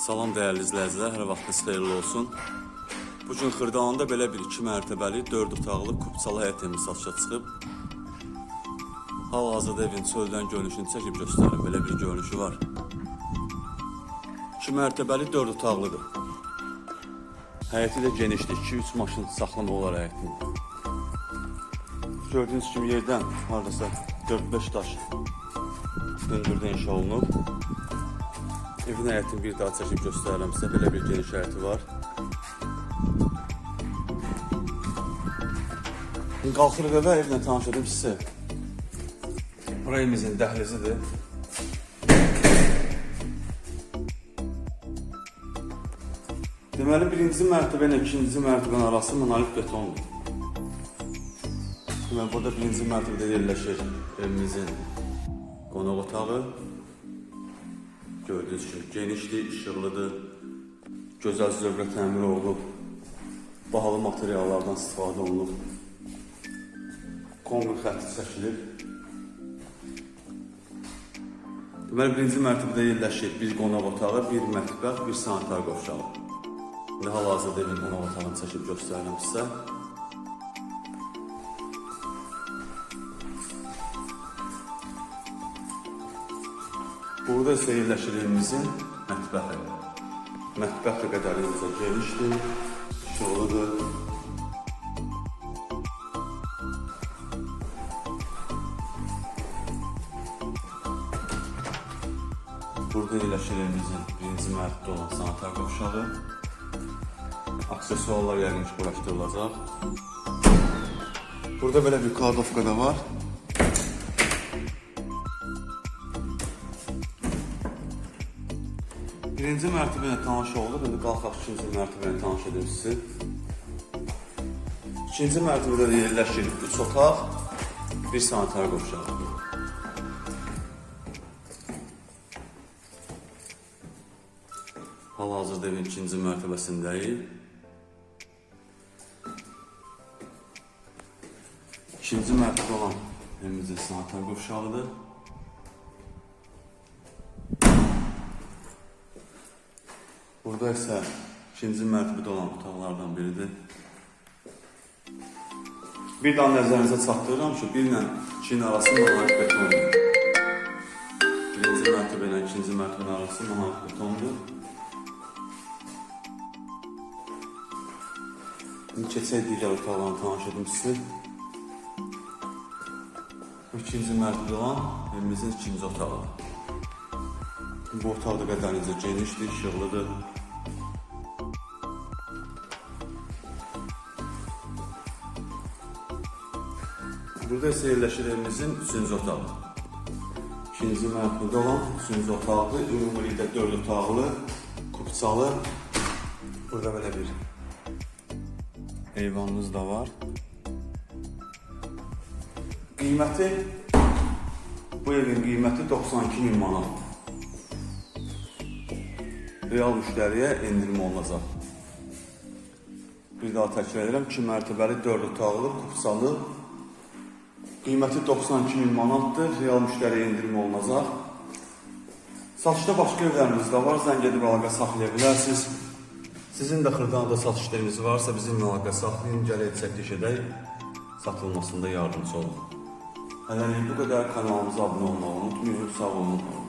Salam dəyərli izləyicilər, hər vaxtınız xeyirli olsun. Bu gün Xırdalanında belə bir 2 mərtəbəli 4 otaqlı kupçalı həyət evimiz satışa çıxıb. Hal-hazırda evin çöldən görünüşünü çəkib göstərim. Belə bir görünüşü var. 2 mərtəbəli 4 otaqlıdır. Həyəti də genişdir. 2-3 maşın saxlama olar həyətin. Gördüyünüz kimi yerdən hardasa 4-5 daş hündürdə inşa olunub. Evin həyətini bir daha çəkib göstərirəm sizə. Belə bir geniş həyəti var. Şimdi qalxırıq evə, evlə tanış edim sizə. Bura evimizin dəhlizidir. Deməli birinci mərtəbə ilə ikinci mərtəbənin arası monolit betondur. Deməli burada birinci mərtəbədə yerləşir evimizin qonaq otağı. Gördüyünüz kimi genişdir, işıqlıdır, gözəl zövqlə təmir olunub, bahalı materiallardan istifadə olunub. Konqr xətti çəkilib. Deməli birinci mərtəbədə yerləşir bir qonaq otağı, bir mətbəx, bir sanitar qovşağı. Hal-hazırda evin qonaq otağını çəkib göstərirəm sizə. Burada isə yerləşir evimizin mətbəxi. Mətbəx də qədərimizə genişdir, işıqlıdır. Burada yerləşir evimizin birinci mərtəbədə olan sanitar qovşağı. Aksesuarlar yəqin ki, quraşdırılacaq. Burada belə bir kladovka da var. Birinci mərtəbəyə tanış olduq, indi qalxaq ikinci mərtəbəyə tanış edim sizi. İkinci mərtəbədə də yerləşir 3 otaq, bir sanitar qovşağı. Hal-hazırda evin ikinci mərtəbəsindəyik. İkinci mərtəbə olan evimizin sanitar qovşağıdır. Burada isə ikinci mərtəbədə olan otaqlardan biridir. Bir daha nəzərinizə çatdırıram ki, bir ilə ikinin arası monolit betondur. Birinci mərtəbə ilə ikinci mərtəbənin arası monolit betondur. İndi keçək digər otaqlarını tanış edim sizə. İkinci mərtəbədə olan evimizin ikinci otağı. Bu otaq da qədərinizə genişdir, işıqlıdır. Burada isə yerləşir evimizin üçüncü otağı. İkinci mərtəbədə olan üçüncü otaqdır. Ümumilikdə dörd otaqlı, kupçalı. Burada belə bir eyvanımız da var. Qiyməti bu evin qiyməti 92 min manat. Real müştəriyə endirim olunacaq. Bir daha təkrar edirəm, 2 mərtəbəli 4 otaqlı, kupçalı. Qiyməti 92 min manatdır, real müştəriyə endirim olunacaq. Satışda başqa evlərimiz də var, zəng edib əlaqə saxlaya bilərsiniz. Sizin də Xırdalanında satışlarınız varsa bizimlə əlaqə saxlayın, gələk çəkiliş edək, satılmasında yardımcı olun. Hələlik bu qədər kanalımıza abunə olmağı unutmayın, sağ olun.